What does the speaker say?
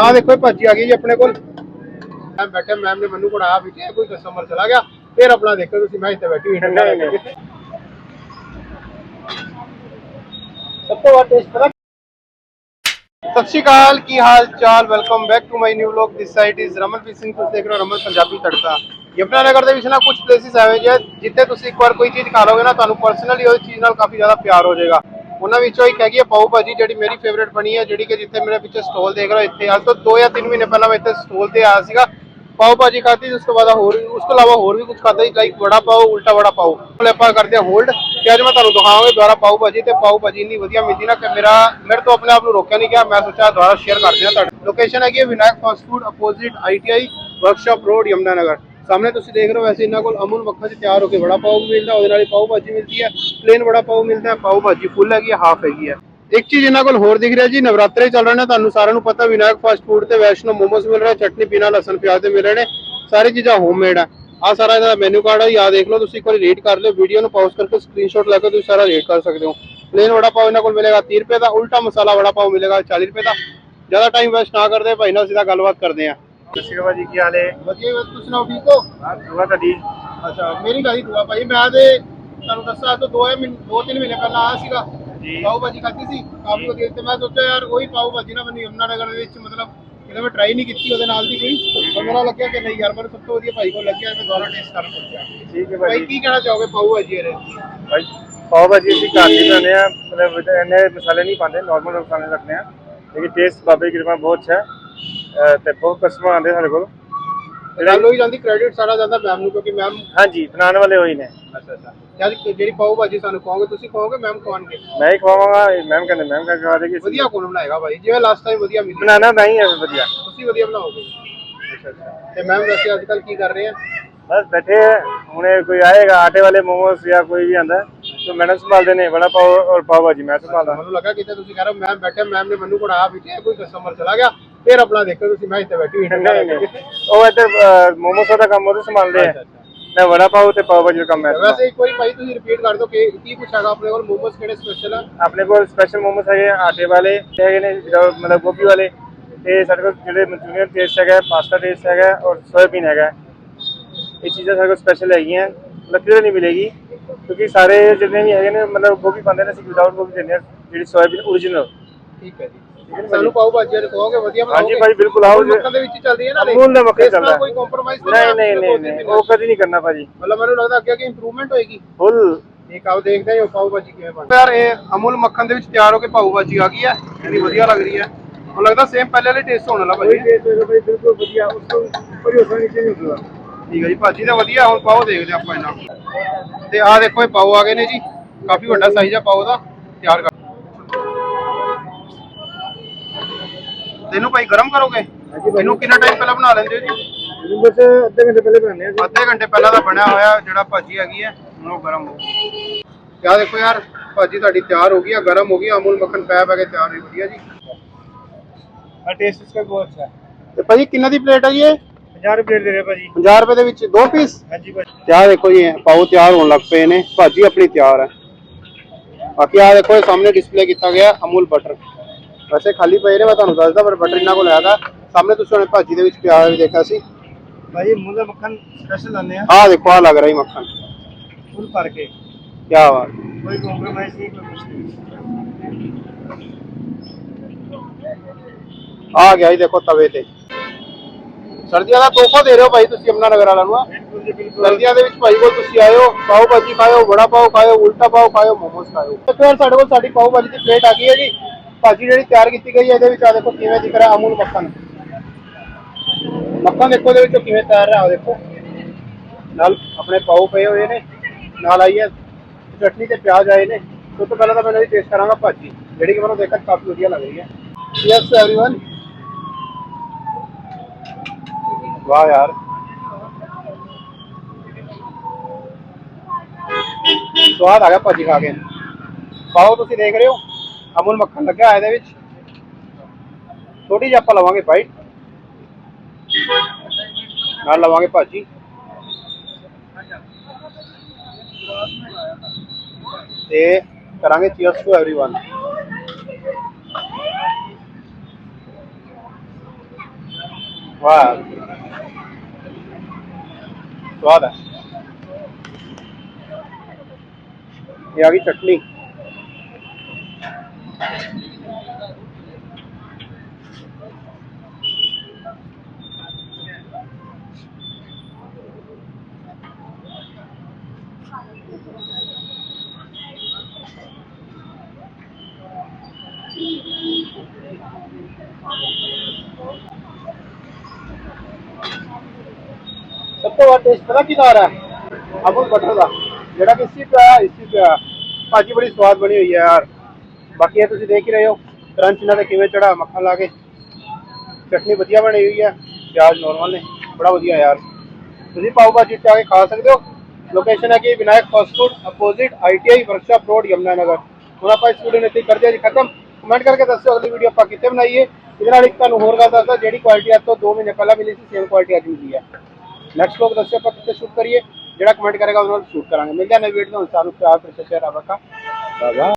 ਆ ਦੇਖੋ ਇਹ ਭਾਜੀ ਆ ਗਈ ਜੀ ਆਪਣੇ ਕੋਲ। ਮੈਂ ਬੈਠੇ ਮੈਮ ਨੇ ਮੈਨੂੰ ਪੜਾਇਆ ਵੀ ਜੇ ਕੋਈ ਕਸਟਮਰ ਚਲਾ ਗਿਆ ਫਿਰ ਆਪਣਾ ਦੇਖੋ ਤੁਸੀਂ ਮੈਂ ਇੱਥੇ ਬੈਠੀ ਹੋਈ। ਸਭ ਤੋਂ ਵੱਧ ਟੇਸਟ ਪਤਾ ਸਤਿ ਸ਼੍ਰੀ ਅਕਾਲ ਕੀ ਹਾਲ ਚਾਲ? Welcome back to my new vlog this side is Ramanpreet Singh ਤੁਸੀਂ ਦੇਖ ਰਹੇ ਹੋ ਰਮਨ ਪੰਜਾਬੀ ਤੜਕਾ। ਯਮਨਾ ਨਗਰ ਦੇ ਵਿੱਚ ਨਾ ਕੁਝ ਪਲੇਸਿਸ ਐਵੇਂ ਜਿਹੇ ਆ, ਜਿੱਥੇ ਤੁਸੀਂ ਇੱਕ ਵਾਰ ਕੋਈ ਚੀਜ਼ ਖਾ ਲੋਗੇ ਨਾ ਤੁਹਾਨੂੰ ਪਰਸਨਲੀ ਉਸ ਚੀਜ਼ ਨਾਲ ਕਾਫੀ ਜ਼ਿਆਦਾ ਪਿਆਰ ਹੋ ਜਾਏਗਾ। ਉਹਨਾਂ ਵਿੱਚੋਂ ਇੱਕ ਹੈਗੀ ਹੈ ਪਾਉ ਭਾਜੀ, ਜਿਹੜੀ ਮੇਰੀ ਫੇਵਰੇਟ ਬਣੀ ਹੈ ਜਿਹੜੀ ਕਿ ਜਿੱਥੇ ਮੇਰੇ ਪਿੱਛੇ ਸਟਾਲ ਦੇਖ ਰਹੇ ਇੱਥੇ ਅੱਜ ਤੋਂ 2 ਜਾਂ 3 ਮਹੀਨੇ ਪਹਿਲਾਂ ਮੈਂ ਇੱਥੇ ਸਟਾਲ ਤੇ ਆਇਆ ਸੀਗਾ। ਪਾਉ ਭਾਜੀ ਖਾਧੀ, ਉਸ ਤੋਂ ਬਾਅਦ ਹੋਰ ਵੀ, ਉਸ ਤੋਂ ਇਲਾਵਾ ਹੋਰ ਵੀ ਕੁਝ ਖਾਧਾ ਜੀ ਲਾਈਕ ਵੜਾ ਪਾਉ ਉਲਟਾ ਵੜਾ ਪਾਉ ਆਪਾਂ ਕਰਦੇ ਹਾਂ ਹੋਲਡ ਤੇ ਅੱਜ ਮੈਂ ਤੁਹਾਨੂੰ ਦਿਖਾਵਾਂਗਾ ਦੁਆਰਾ ਪਾਉ ਭਾਜੀ, ਤੇ ਪਾਉ ਭਾਜੀ ਇੰਨੀ ਵਧੀਆ ਮਿਲਦੀ ਨਾ ਕਿ ਮੇਰਾ ਮੇਰੇ ਤੋਂ ਆਪਣੇ ਆਪ ਨੂੰ ਰੋਕਿਆ ਨਹੀਂ ਗਿਆ, ਮੈਂ ਸੋਚਿਆ ਦੁਆਰਾ ਸ਼ੇਅਰ ਕਰਦੇ ਹਾਂ ਤੁਹਾਡੇ। ਲੋਕੇਸ਼ਨ ਹੈਗੀ ਹੈ Vinayak fast food opposite ITI workshop road Yamuna Nagar ਸਾਹਮਣੇ ਤੁਸੀਂ ਦੇਖ ਰਹੇ ਹੋ ਵੈਸੇ ਇਹਨਾਂ ਕੋਲ ਅਮੁਲ ਮੱਖਣ ਚ ਤਿਆਰ ਹੋ ਕੇ ਵੜਾ ਪਾਓ ਵੀ ਮਿਲਦਾ, ਉਹਦੇ ਨਾਲ ਹੀ ਪਾਉ ਭਾਜੀ ਮਿਲਦੀ ਹੈ ਪਲੇਨ ਵੜਾ ਪਾਓ ਮਿਲਦਾ ਹੈ ਪਾਉ ਭਾਜੀ ਫੁੱਲ ਹੈਗੀ ਹੈ ਹਾਫ ਹੈਗੀ ਹੈ। ਇੱਕ ਚੀਜ਼ ਇਹਨਾਂ ਕੋਲ ਹੋਰ ਦਿਖ ਰਿਹਾ ਜੀ, ਨਵਰਾਤਰੇ ਚੱਲ ਰਹੇ ਨੇ, ਤੁਹਾਨੂੰ ਸਾਰਿਆਂ ਨੂੰ ਪਤਾ ਵਿਨਾਇਕ ਫਾਸਟ ਫੂਡ ਤੇ ਵੈਸ਼ਨੋ ਮੋਮੋਸ ਮਿਲ ਰਿਹਾ, ਚਟਨੀ, ਪੀਣਾ, ਲਸਣ, ਪਿਆਜ਼ ਦੇ ਮਿਲ ਰਹੇ ਨੇ, ਸਾਰੀ ਚੀਜ਼ਾਂ ਹੋਮਮੇਡ ਆ ਆ ਸਾਰਾ ਇਹਦਾ ਮੈਨੂ ਕਾਰਡ ਹੈ ਯਾ ਦੇਖ ਲਓ, ਤੁਸੀਂ ਇੱਕ ਵਾਰੀ ਰੀਡ ਕਰ ਲਿਓ ਵੀਡੀਓ ਨੂੰ ਪਾਜ਼ ਕਰਕੇ ਸਕਰੀਨਸ਼ਾਟ ਲੈ ਕੇ ਤੁਸੀਂ ਸਾਰਾ ਰੇਟ ਕਰ ਸਕਦੇ ਹੋ। ਪਲੇਨ ਵੜਾ ਪਾਓ ਇਹਨਾਂ ਕੋਲ ਮਿਲੇਗਾ 30 ਰੁਪਏ ਦਾ, ਉਲਟਾ ਮਸਾਲਾ ਵੜਾ ਪਾਓ ਮਿਲੇਗਾ 40 ਰੁਪਏ ਦਾ। ਜ਼ਿਆਦਾ ਟਾਈਮ ਵੇਸਟ ਨਾ ਕਰਦੇ, ਭਾਈ ਨਾਲ ਸਿੱਧਾ ਗੱਲਬਾਤ ਕਰਦੇ ਆ ਅਕਾਲ ਜੀ ਕੀ ਹਾਲ ਹੈ? ਵਧੀਆ ਤੁਸੀਂ ਸੁਣਾਓ ਠੀਕ ਹੋ? ਹਾਂ ਦੁਆ ਤੁਹਾਡੀ। ਅੱਛਾ ਮੇਰੀ ਹੀ ਦੁਆ ਭਾਈ ਮੈਂ ਤੇ ਤੁਹਾਨੂੰ ਦੱਸਾਂ ਤੋਂ ਦੋ ਮਹੀਨੇ ਦੋ ਤਿੰਨ ਮਹੀਨੇ ਪਹਿਲਾਂ ਆਇਆ ਸੀਗਾ ਜੀ। ਪਾਉ ਭਾਜੀ ਖਾਧੀ ਸੀ ਕਾਫੀ ਵਧੀਆ ਤੇ ਮੈਂ ਸੋਚਿਆ ਯਾਰ ਉਹੀ ਪਾਉ ਭਾਜੀ ਨਾ ਮੈਨੂੰ ਯਮਨਾ ਨਗਰ ਦੇ ਵਿੱਚ ਮਤਲਬ ਕਿਤੇ ਮੈਂ ਟਰਾਈ ਨਹੀਂ ਕੀਤੀ ਉਹਦੇ ਨਾਲ ਦੀ ਕੋਈ ਪਰ ਮੇਰਾ ਲੱਗਿਆ ਕਿ ਨਹੀਂ ਯਾਰ ਮੈਨੂੰ ਸਭ ਤੋਂ ਵਧੀਆ ਭਾਈ ਕੋਲ ਲੱਗਿਆ ਮੈਂ ਦੁਬਾਰਾ ਟੇਸਟ ਕਰਨ ਪਹੁੰਚਿਆ। ਠੀਕ ਹੈ ਭਾਈ ਭਾਈ ਕੀ ਕਹਿਣਾ ਚਾਹੋਗੇ ਪਾਉ ਭਾਜੀ ਇਹਦੇ ਭਾਈ ਪਾਓ ਭਾਜੀ ਅਸੀਂ ਘਰ ਹੀ ਬਣਾਉਂਦੇ ਆ ਮਤਲਬ ਵਿੱਚ ਇੰਨੇ ਮਸਾਲੇ ਨਹੀਂ ਪਾਉਂਦੇ ਨਾਰਮਲ ਮਸਾਲੇ ਰੱਖਦੇ ਆ ਲੇਕਿਨ ਟੇਸਟ ਬਾਬੇ ਦੀ ਕਿਰਪਾ ਬਹੁਤ ਅੱਛਾ ਹੈ। ਅਹ ਤੇ ਬਹੁਤ ਕਸਟਮਰ ਆਉਂਦੇ ਸਾਡੇ ਕੋਲ। ਗੱਲ ਹੋਈ ਜਾਂਦੀ ਕ੍ਰੈਡਿਟ ਸਾਰਾ ਜਾਂਦਾ ਮੈਮ ਨੂੰ ਕਿਉਂਕਿ ਮੈਮ ਹਾਂਜੀ ਬਣਾਉਣ ਵਾਲੇ ਹੋਈ ਨੇ। ਅੱਛਾ ਅੱਛਾ। ਯਾਰ ਜਿਹੜੀ ਪਾਓ ਭਾਜੀ ਸਾਨੂੰ ਕਹੋਗੇ ਤੁਸੀਂ ਕਹੋਗੇ ਮੈਮ ਕੌਣ ਕੇ ਮੈਂ ਹੀ ਖਵਾਵਾਂਗਾ ਮੈਮ ਕਹਿੰਦੇ ਮੈਮ ਕਾ ਖਵਾ ਦੇਗੀ। ਵਧੀਆ ਕੋਣ ਬਣਾਏਗਾ ਭਾਈ ਜਿਵੇਂ ਲਾਸਟ ਟਾਈਮ ਵਧੀਆ ਮਿਲੀ। ਬਣਾਣਾ ਤਾਂ ਹੀ ਹੈ ਵਧੀਆ। ਤੁਸੀਂ ਵਧੀਆ ਬਣਾਓਗੇ। ਅੱਛਾ ਅੱਛਾ। ਤੇ ਮੈਮ ਦੱਸਿਓ ਅੱਜ ਕੱਲ ਕੀ ਕਰ ਰਹੇ ਆ? ਬਸ ਬੈਠੇ ਹੈ। ਹੁਣੇ ਕੋਈ ਆਏਗਾ ਆਟੇ ਵਾਲੇ ਮੋਮੋਸ ਜਾਂ ਕੋਈ ਵੀ ਆਂਦਾ। ਤਾਂ ਮੈਡਮ ਸੰਭਾਲਦੇ ਨੇ ਬੜਾ ਪਾਓ ਔਰ ਪਾਓ ਭਾਜੀ ਮੈਂ ਸੰਭਾਲਦਾ। ਮੈਨੂੰ ਲੱਗਾ ਕਿਤੇ ਤੁਸੀਂ ਕਹਿ ਰਹੇ ਹੋ ਮੈਮ ਬੈਠੇ ਮੈਮ ਨੇ ਮੈਨੂੰ ਕੋੜਾ ਆ ਵੀ ਕੋਈ ਕਸਟਮਰ ਚਲਾ ਗਿਆ। ਫਿਰ ਆਪਣਾ ਦੇਖੋ ਤੁਸੀਂ ਮੈਂ ਇੱਥੇ ਬੈਠੀ ਨਹੀਂ ਉਹ ਇੱਧਰ ਮੋਮੋਸ ਦਾ ਕੰਮ ਉਹ ਸੰਭਾਲਦੇ ਆ। ਮੈਂ ਵੜਾ ਪਾਉ ਤੇ ਪਾਉ ਵਜਰ ਕੰਮ ਹੈ। ਵੈਸੇ ਇੱਕ ਵਾਰੀ ਭਾਈ ਤੁਸੀਂ ਰਿਪੀਟ ਕਰ ਦਿਓ ਕਿ ਕੀ ਕੁਛ ਹੈਗਾ ਆਪਣੇ ਕੋਲ ਮੋਮੋਸ ਕਿਹੜੇ ਸਪੈਸ਼ਲ ਆ? ਆਪਣੇ ਕੋਲ ਸਪੈਸ਼ਲ ਮੋਮੋਸ ਹੈਗੇ ਆਟੇ ਵਾਲੇ ਹੈਗੇ ਨੇ ਮਤਲਬ ਗੋਭੀ ਵਾਲੇ। ਤੇ ਸਾਡੇ ਕੋਲ ਜਿਹੜੇ ਮਨਚੂਰੀਅਨ ਟੇਸਟ ਹੈਗਾ ਪਾਸਤਾ ਟੇਸਟ ਹੈਗਾ ਔਰ ਸੋਇਆਬੀਨ ਹੈਗਾ। ਇਹ ਚੀਜ਼ਾਂ ਸਾਡੇ ਕੋਲ ਸਪੈਸ਼ਲ ਹੈਗੀਆਂ ਲੱਕੜੀ ਨਹੀਂ ਮਿਲੇਗੀ। ਕਿਉਂਕਿ ਸਾਰੇ ਜਿੰਨੇ ਵੀ ਹੈਗੇ ਨੇ ਮਤਲਬ ਗੋਭੀ ਪਾਉਂਦੇ ਨੇ ਅਸੀਂ ਵਿਦਾਊਟ ਗੋਭੀ ਦਿੰਦੇ ਆ ਜਿਹੜੀ ਸੋਇਆਬੀਨ ਓਰੀਜਨਲ ਠੀਕ ਹੈ ਜੀ। ਸਾਨੂੰ ਪਾਉ ਭਾਜੀ ਵਾਲੇ ਕਹੋਗੇ ਵਧੀਆ ਬਣਾਓਗੇ? ਹਾਂਜੀ ਭਾਈ ਬਿਲਕੁਲ ਆਓ ਜੀ। ਮੱਖਣ ਦੇ ਵਿੱਚ ਹੀ ਚੱਲਦੀ ਹੈ ਨਾ ਅਮੂਲ ਦਾ ਮੱਖਣ ਇਸ ਨਾਲ ਚੱਲਦਾ। ਕੋਈ ਕੰਪਰੋਮਾਈਜ਼ ਨਹੀਂ ਨਹੀਂ ਨਹੀਂ ਨਹੀਂ ਉਹ ਕਦੀ ਨਹੀਂ ਕਰਨਾ ਭਾਜੀ। ਮਤਲਬ ਮੈਨੂੰ ਲੱਗਦਾ ਅੱਗੇ ਅੱਗੇ ਇੰਪਰੂਵਮੈਂਟ ਹੋਏਗੀ। ਫੁੱਲ। ਠੀਕ ਆਓ ਦੇਖਦੇ ਹਾਂ ਪਾਉ ਭਾਜੀ ਕਿਵੇਂ ਬਣਦੀ। ਯਾਰ ਇਹ ਅਮੁਲ ਮੱਖਣ ਦੇ ਵਿੱਚ ਤਿਆਰ ਹੋ ਕੇ ਪਾਉ ਭਾਜੀ ਆ ਗਈ ਹੈ। ਇੰਨੀ ਵਧੀਆ ਲੱਗ ਰਹੀ ਹੈ। ਮੈਨੂੰ ਲੱਗਦਾ ਸੇਮ ਪਹਿਲੇ ਵਾਲੇ ਟੇਸਟ ਹੋਣ ਵਾਲਾ ਭਾਜੀ। ਹੈ ਬਿਲਕੁਲ ਵਧੀਆ। ਉਸ ਤੋਂ ਕੋਈ ਉਸ ਨਹੀਂ ਚੇਂਜ ਹੁੰਦਾ ਠੀਕ ਹੈ ਜੀ ਭਾਜੀ ਤਾਂ ਵਧੀਆ ਹੁਣ ਪਾਓ ਦੇਖਦੇ ਆਪਾਂ ਇਹਨਾਂ ਤੇ ਆਹ ਦੇਖੋ ਇਹ ਪਾਓ ਆ ਗਏ ਨੇ ਜੀ। ਕਾਫੀ ਵੱਡਾ ਸਾਈਜ਼ ਆ ਪਾਓ ਦਾ। ਤਿਆਰ ਕਰ ਤੈਨੂੰ ਭਾਈ ਗਰਮ ਕਰੋਗੇ ਇਹਨੂੰ ਕਿੰਨਾ ਟਾਈਮ ਪਹਿਲਾਂ ਬਣਾ ਲੈਂਦੇ ਹੋ ਜੀ ਬਸ ਅੱਧੇ ਘੰਟੇ ਪਹਿਲੇ ਬਣਾਉਂਦੇ ਆ ਅੱਧੇ ਘੰਟੇ ਪਹਿਲਾਂ ਦਾ ਬਣਿਆ ਹੋਇਆ ਜਿਹੜਾ ਭਾਜੀ ਹੈਗੀ ਹੈ ਹੁਣ ਉਹ ਗਰਮ ਹੋ ਕਿਆ ਦੇਖੋ ਯਾਰ ਭਾਜੀ ਤੁਹਾਡੀ ਤਿਆਰ ਹੋ ਗਈ ਆ ਗਰਮ ਹੋ ਗਈ ਆ, ਅਮੂਲ ਮੱਖਣ ਪੈ ਪੈ ਕੇ ਤਿਆਰ ਹੋਈ ਵਧੀਆ ਜੀ और टेस्ट इसका बहुत अच्छा है ਤੇ ਭਾਜੀ ਕਿੰਨਾ ਦੀ ਪਲੇਟ ਹੈ ਜੀ ਇਹ हजार रुपये दे रहे भाजी 50 ਰੁਪਏ ਦੇ ਵਿੱਚ ਦੋ ਪੀਸ हाँ जी भाजी ਤਿਆਰ ਦੇਖੋ ਜੀ ਪਾਉ ਤਿਆਰ ਹੋਣ ਲੱਗ ਪਏ ਨੇ ਭਾਜੀ ਆਪਣੀ ਤਿਆਰ ਹੈ ਬਾਕੀ ਆ ਦੇਖੋ ਇਹ ਸਾਹਮਣੇ ਡਿਸਪਲੇ ਕੀਤਾ ਗਿਆ ਅਮੂਲ ਬਟਰ ਵੈਸੇ ਖਾਲੀ ਪਏ ਨੇ ਮੈਂ ਤੁਹਾਨੂੰ ਦੱਸਦਾ ਪਰ ਬਟਰ ਕੋਲ ਆਇਆ ਸਾਹਮਣੇ ਤੁਸੀਂ ਉਹਨੇ ਭਾਜੀ ਦੇ ਵਿੱਚ ਪਿਆਜ਼ ਵੀ ਦੇਖਿਆ ਸੀ। ਭਾਈ ਮੁੰਡਾ ਮੱਖਣ ਸਪੈਸ਼ਲ ਆਨੇ ਆ। ਆ ਦੇਖੋ ਆ ਲੱਗ ਰਹੀ ਮੱਖਣ। ਫੁੱਲ ਭਰ ਕੇ। ਕੀ ਬਾਤ। ਕੋਈ ਕੰਪਰੋਮਾਈਜ਼ ਨਹੀਂ ਆ ਗਿਆ ਦੇਖੋ ਤਵੇ ਤੇ। ਸਰਦੀਆਂ ਦਾ ਤੋਹਫਾ ਦੇ ਰਹੇ ਹੋ ਭਾਈ ਤੁਸੀਂ ਅਮਨਾ ਨਗਰ ਵਾਲਿਆਂ ਨੂੰ ਸਰਦੀਆਂ ਦੇ ਵਿੱਚ ਭਾਈ ਕੋਲ ਤੁਸੀਂ ਆਇਓ ਪਾਓ ਭਾਜੀ ਖਾਓ ਵੜਾ ਪਾਓ ਖਾਓ ਉਲਟਾ ਪਾਓ ਖਾਓ ਮੋਮੋਸ ਖਾਓ ਇੱਕ ਵਾਰ ਸਾਡੇ ਕੋਲ ਸਾਡੀ ਪਾਓ ਭਾਜੀ ਦੀ ਪਲੇਟ ਆ ਗਈ ਹੈ ਜੀ। ਭਾਜੀ ਜਿਹੜੀ ਤਿਆਰ ਕੀਤੀ ਗਈ ਹੈ ਇਹਦੇ ਵਿੱਚ ਆ ਦੇਖੋ ਕਿਵੇਂ ਦਿਖ ਰਿਹਾ ਅਮੂਲ ਮੱਖਣ ਮੱਖਣ ਦੇਖੋ ਇਹਦੇ ਵਿੱਚੋਂ ਕਿਵੇਂ ਤਿਆਰ ਰਿਹਾ ਉਹ ਦੇਖੋ ਨਾਲ ਆਪਣੇ ਪਾਓ ਪਏ ਹੋਏ ਨੇ ਨਾਲ ਆਈ ਹੈ ਚਟਨੀ ਤੇ ਪਿਆਜ਼ ਆਏ ਨੇ ਸਭ ਤੋਂ ਪਹਿਲਾਂ ਤਾਂ ਮੈਂ ਇਹਦੀ ਟੇਸਟ ਕਰਾਂਗਾ ਭਾਜੀ ਜਿਹੜੀ ਕਿ ਮੈਨੂੰ ਦੇਖਣ 'ਚ ਕਾਫੀ ਵਧੀਆ ਲੱਗ ਰਹੀ ਹੈ ਯੈਸ एवरीवन ਵਾਹ ਯਾਰ ਸਵਾਦ ਆ ਗਿਆ ਭਾਜੀ ਖਾ ਕੇ ਪਾਓ ਤੁਸੀਂ ਦੇਖ ਰਹੇ ਹੋ ਅਮੁਲ ਮੱਖਣ ਲੱਗਿਆ ਹੋਇਆ ਇਹਦੇ ਵਿੱਚ ਛੋਟੀ ਜਿਹੀ ਆਪਾਂ ਲਵਾਂਗੇ ਬਾਈਟ ਨਾਲ ਲਵਾਂਗੇ ਭਾਜੀ ਤੇ ਕਰਾਂਗੇ ਚੀਅਰਸ ਟੂ एवरीवन वाह स्वाद है ये आ गई चटनी ਸਭ ਤੋਂ ਵੱਧ ਟੇਸਟ ਪਤਾ ਕਿਹਦਾ ਆ ਰਿਹਾ ਹੈ ਅਮੂਲ ਬਟਰ ਦਾ ਜਿਹੜਾ ਕਿ ਇਸੀ ਪਿਆ ਇਸੀ ਪਿਆ ਭਾਜੀ ਬੜੀ ਸਵਾਦ ਬਣੀ ਹੋਈ ਹੈ ਯਾਰ ਬਾਕੀ ਇਹ ਤੁਸੀਂ ਦੇਖ ਹੀ ਰਹੇ ਹੋ ਕਰੰਚ ਇਹਨਾਂ ਦੇ ਕਿਵੇਂ ਚੜਾ ਮੱਖਣ ਲਾ ਕੇ। ਚਟਨੀ ਵਧੀਆ ਬਣੀ ਹੋਈ ਹੈ, ਪਿਆਜ਼ ਨੋਰਮਲ ਨੇ, ਬੜਾ ਵਧੀਆ ਯਾਰ। ਤੁਸੀਂ ਪਾਓ ਭਾਜੀ ਇੱਥੇ ਆ ਕੇ ਖਾ ਸਕਦੇ ਹੋ। ਲੋਕੇਸ਼ਨ ਹੈ ਕਿ Vinayak fast food opposite ITI workshop road Yamuna Nagar ਹੁਣ ਆਪਾਂ ਇਸ ਵੀਡੀਓ ਨੂੰ ਇੱਥੇ ਹੀ ਕਰਦੇ ਹਾਂ ਜੀ, ਖਤਮ। ਕਮੈਂਟ ਕਰਕੇ ਦੱਸਿਓ ਅਗਲੀ ਵੀਡੀਓ ਆਪਾਂ ਕਿੱਥੇ ਬਣਾਈਏ। ਇਹਦੇ ਨਾਲ ਇੱਕ ਤੁਹਾਨੂੰ ਹੋਰ ਗੱਲ ਦੱਸਦਾ, ਜਿਹੜੀ ਕੁਆਲਿਟੀ ਅੱਜ ਤੋਂ 2 ਮਹੀਨੇ ਪਹਿਲਾਂ ਮਿਲੀ ਸੀ ਸੇਮ ਕੁਆਲਿਟੀ ਅੱਜ ਮਿਲੀ ਹੈ। ਨੈਕਸਟ ਲੋਕ ਦੱਸਿਓ ਆਪਾਂ ਕਿੱਥੇ ਸ਼ੂਟ ਕਰੀਏ। ਜਿਹੜਾ ਕਮੈਂਟ ਕਰੇਗਾ ਉਹਨਾਂ ਨੂੰ ਸ਼ੂਟ ਕਰਾਂਗੇ। ਮਿਲਦੇ ਹਾਂ ਨਵੀਂ ਵੀਡੀਓ ਨੂੰ ਸਾਨੂੰ ਪਿਆਰ ਪ੍ਰਸ਼ਾਸਨ ਰੱਖਾ ਬਾਬਾ